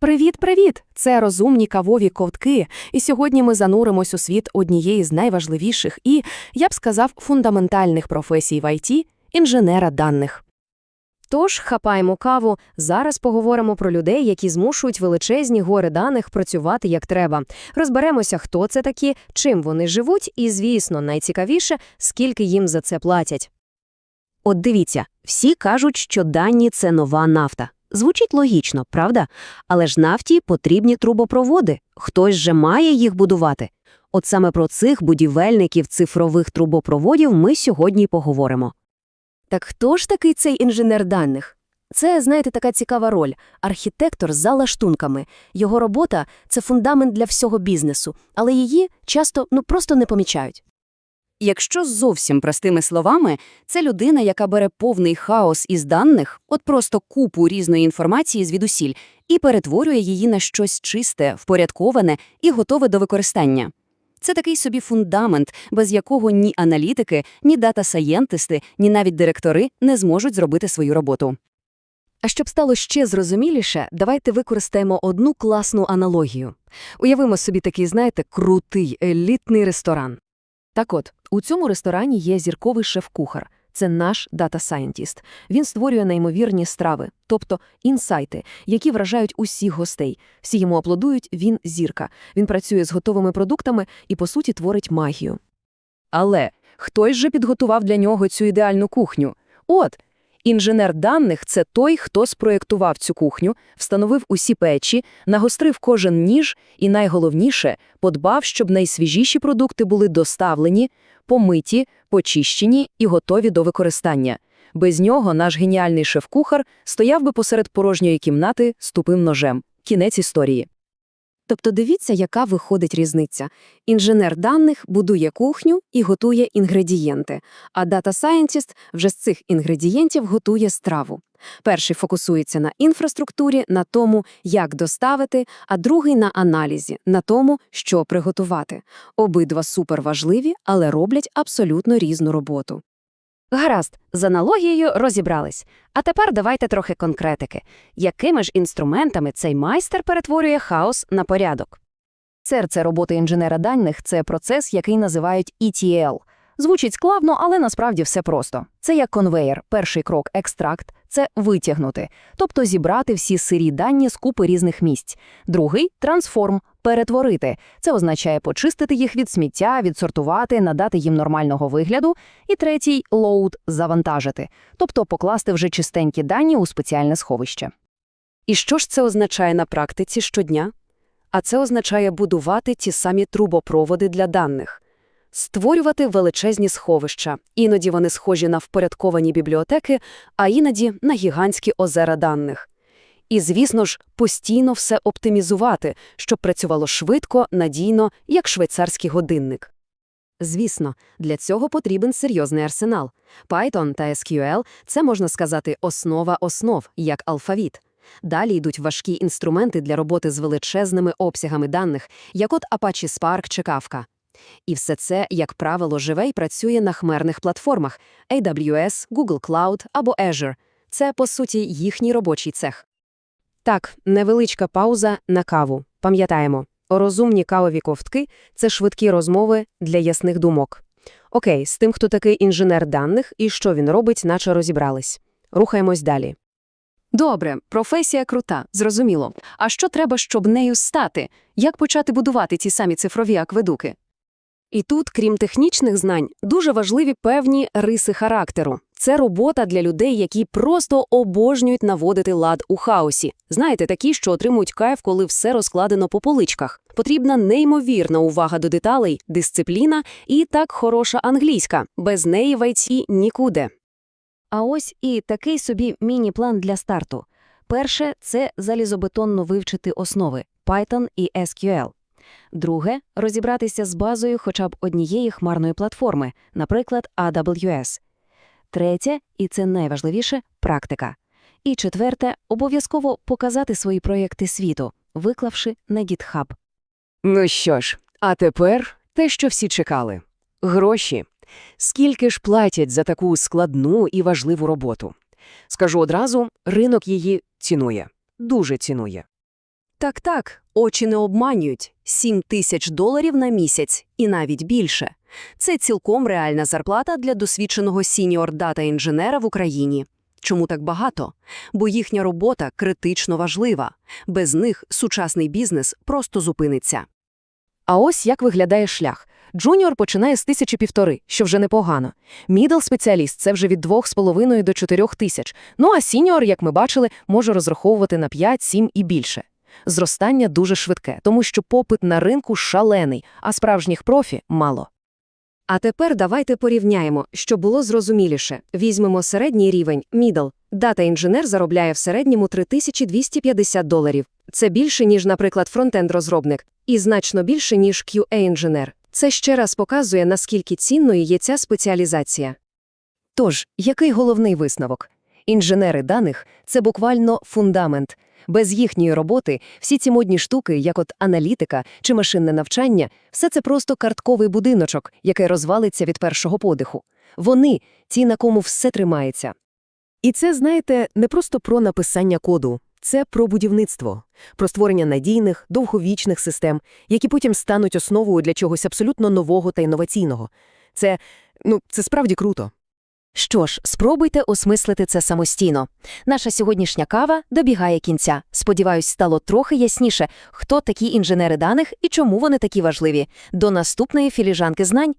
Привіт-привіт! Це розумні кавові ковтки, і сьогодні ми зануримось у світ однієї з найважливіших і, я б сказав, фундаментальних професій в ІТ – інженера даних. Тож, хапаємо каву, зараз поговоримо про людей, які змушують величезні гори даних працювати як треба. Розберемося, хто це такі, чим вони живуть, і, звісно, найцікавіше, скільки їм за це платять. От дивіться, всі кажуть, що дані – це нова нафта. Звучить логічно, правда? Але ж нафті потрібні трубопроводи. Хтось же має їх будувати. От саме про цих будівельників цифрових трубопроводів ми сьогодні й поговоримо. Так хто ж такий цей інженер даних? Це, знаєте, така цікава роль – архітектор за лаштунками. Його робота – це фундамент для всього бізнесу, але її часто ну просто не помічають. Якщо зовсім простими словами, це людина, яка бере повний хаос із даних, от просто купу різної інформації звідусіль, і перетворює її на щось чисте, впорядковане і готове до використання. Це такий собі фундамент, без якого ні аналітики, ні дата-сайєнтисти, ні навіть директори не зможуть зробити свою роботу. А щоб стало ще зрозуміліше, давайте використаємо одну класну аналогію. Уявимо собі такий, знаєте, крутий, елітний ресторан. Так от, у цьому ресторані є зірковий шеф-кухар. Це наш дата-сайентіст. Він створює неймовірні страви, тобто інсайти, які вражають усіх гостей. Всі йому аплодують, він зірка. Він працює з готовими продуктами і, по суті, творить магію. Але хтось же підготував для нього цю ідеальну кухню. От, інженер даних – це той, хто спроєктував цю кухню, встановив усі печі, нагострив кожен ніж і, найголовніше, подбав, щоб найсвіжіші продукти були доставлені, помиті, почищені і готові до використання. Без нього наш геніальний шеф-кухар стояв би посеред порожньої кімнати з тупим ножем. Кінець історії. Тобто дивіться, яка виходить різниця. Інженер даних будує кухню і готує інгредієнти, а дата-сайентіст вже з цих інгредієнтів готує страву. Перший фокусується на інфраструктурі, на тому, як доставити, а другий на аналізі, на тому, що приготувати. Обидва суперважливі, але роблять абсолютно різну роботу. Гаразд, з аналогією розібрались. А тепер давайте трохи конкретики. Якими ж інструментами цей майстер перетворює хаос на порядок? Серце роботи інженера даних – це процес, який називають ETL. Звучить складно, але насправді все просто. Це як конвеєр. Перший крок – екстракт – це витягнути, тобто зібрати всі сирі дані з купи різних місць. Другий – трансформ – перетворити. Це означає почистити їх від сміття, відсортувати, надати їм нормального вигляду. І третій – лоуд – завантажити, тобто покласти вже чистенькі дані у спеціальне сховище. І що ж це означає на практиці щодня? А це означає будувати ті самі трубопроводи для даних. Створювати величезні сховища. Іноді вони схожі на впорядковані бібліотеки, а іноді на гігантські озера даних. І, звісно ж, постійно все оптимізувати, щоб працювало швидко, надійно, як швейцарський годинник. Звісно, для цього потрібен серйозний арсенал. Python та SQL – це, можна сказати, основа основ, як алфавіт. Далі йдуть важкі інструменти для роботи з величезними обсягами даних, як от Apache Spark чи Kafka. І все це, як правило, живе і працює на хмарних платформах AWS, Google Cloud або Azure. Це, по суті, їхній робочий цех. Так, невеличка пауза на каву. Пам'ятаємо, розумні кавові ковтки – це швидкі розмови для ясних думок. Окей, з тим, хто такий інженер даних і що він робить, наче розібрались. Рухаємось далі. Добре, професія крута, зрозуміло. А що треба, щоб нею стати? Як почати будувати ті самі цифрові акведуки? І тут, крім технічних знань, дуже важливі певні риси характеру. Це робота для людей, які просто обожнюють наводити лад у хаосі. Знаєте, такі, що отримують кайф, коли все розкладено по поличках. Потрібна неймовірна увага до деталей, дисципліна і так хороша англійська. Без неї в ІТ нікуди. А ось і такий собі міні-план для старту. Перше – це залізобетонно вивчити основи – Python і SQL. Друге – розібратися з базою хоча б однієї хмарної платформи, наприклад, AWS. Третє, і це найважливіше – практика. І четверте – обов'язково показати свої проєкти світу, виклавши на GitHub. Ну що ж, а тепер те, що всі чекали. Гроші. Скільки ж платять за таку складну і важливу роботу? Скажу одразу, ринок її цінує. Дуже цінує. Так-так, очі не обманюють. 7 тисяч доларів на місяць і навіть більше. Це цілком реальна зарплата для досвідченого сіньор-дата-інженера в Україні. Чому так багато? Бо їхня робота критично важлива. Без них сучасний бізнес просто зупиниться. А ось як виглядає шлях. Джуніор починає з тисячі півтори, що вже непогано. Мідл спеціаліст це вже від двох з половиною до чотирьох тисяч. Ну а сіньор, як ми бачили, може розраховувати на 5, 7 і більше. Зростання дуже швидке, тому що попит на ринку шалений, а справжніх профі мало. А тепер давайте порівняємо, щоб було зрозуміліше. Візьмемо середній рівень – middle. Дата-інженер заробляє в середньому 3250 доларів. Це більше, ніж, наприклад, фронтенд-розробник. І значно більше, ніж QA-інженер. Це ще раз показує, наскільки цінною є ця спеціалізація. Тож, який головний висновок? Інженери даних – це буквально фундамент. Без їхньої роботи всі ці модні штуки, як от аналітика чи машинне навчання, все це просто картковий будиночок, який розвалиться від першого подиху. Вони – ті, на кому все тримається. І це, знаєте, не просто про написання коду. Це про будівництво, про створення надійних, довговічних систем, які потім стануть основою для чогось абсолютно нового та інноваційного. Це, ну, це справді круто. Що ж, спробуйте осмислити це самостійно. Наша сьогоднішня кава добігає кінця. Сподіваюсь, стало трохи ясніше, хто такі інженери даних і чому вони такі важливі. До наступної філіжанки знань.